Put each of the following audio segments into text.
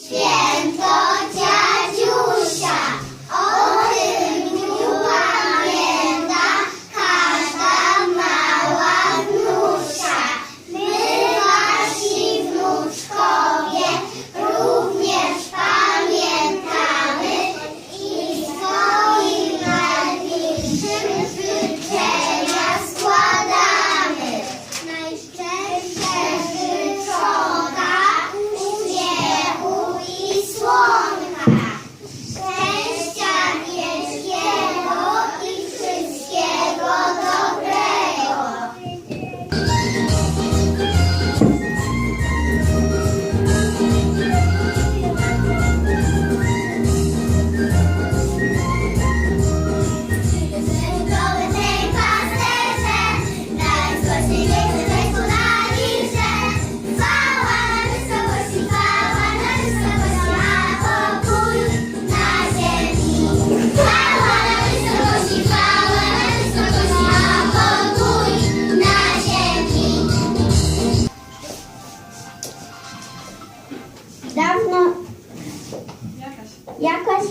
Yeah.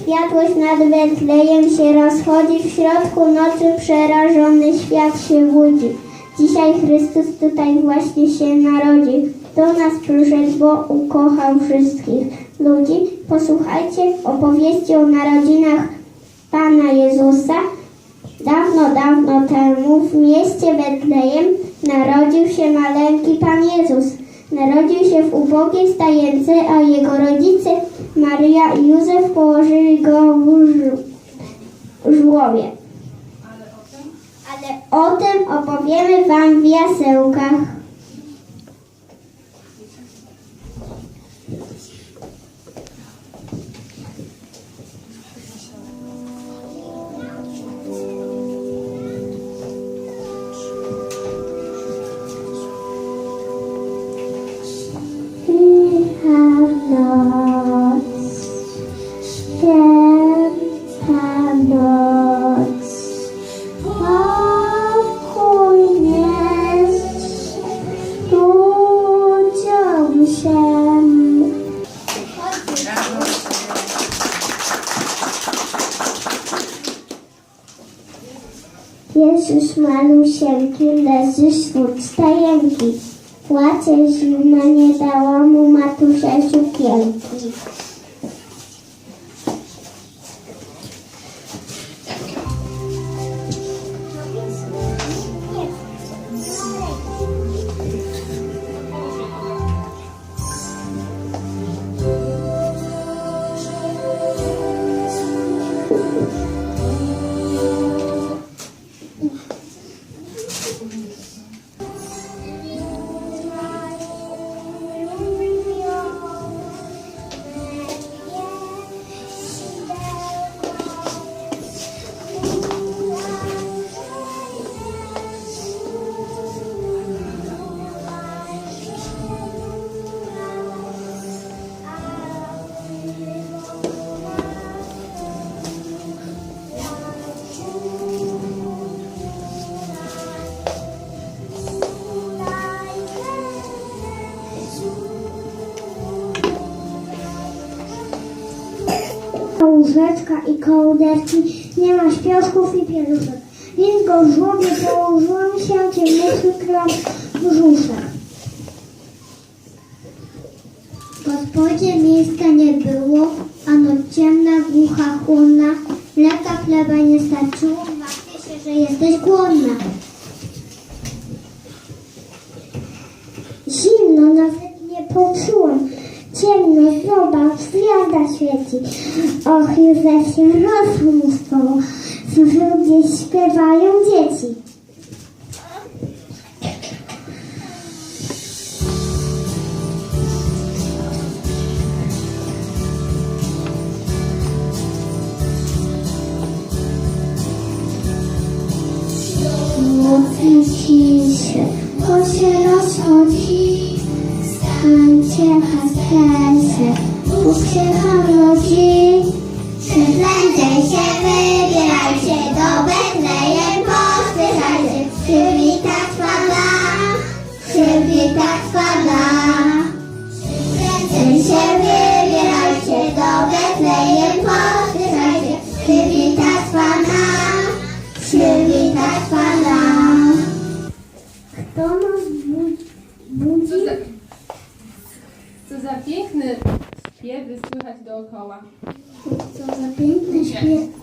Światłość nad Betlejem się rozchodzi, w środku nocy przerażony świat się budzi. Dzisiaj Chrystus tutaj właśnie się narodził. Do nas przyszedł, bo ukochał wszystkich ludzi. Posłuchajcie opowieści o narodzinach Pana Jezusa. Dawno, dawno temu w mieście Betlejem narodził się maleńki Pan Jezus. Narodził się w ubogiej stajence, a jego rodzice Maria i Józef położyli go w żłobie. Ale o tym opowiemy Wam w jasełkach. Jezus malusieńki leży wśród stajenki. Płacze zimna, nie dała mu matusia sukienki. Łóżeczka i kołderki, nie ma śpioszków i pieluszek. Więc go w żłobie położyłam się ciemnicy kram brzuszek. Gospodzie miejsca nie było, a noc ciemna, głucha, chłonna. Mleka chleba nie starczyło, martwię się, że jesteś głodna. Zimno, nawet nie poczułam. Zobacz, gwiazda świeci. Och, Józef się rozmóstwo. W ludzie śpiewają dzieci. Ciszy, bo się rozchodzi. Ancie Haskensy, Bóg się narodzi. Przeklętej się wybieraj się do Betlejem, powstydzaj się. Przywitać Pana, przywitać Pana. Przeklętej się wybieraj się do Betlejem, powstydzaj się. Przywitać Pana, przywitać Pana. Kto nas budzi? budzi? Piękne śpiewy słychać dookoła. Co za piękny śpiew.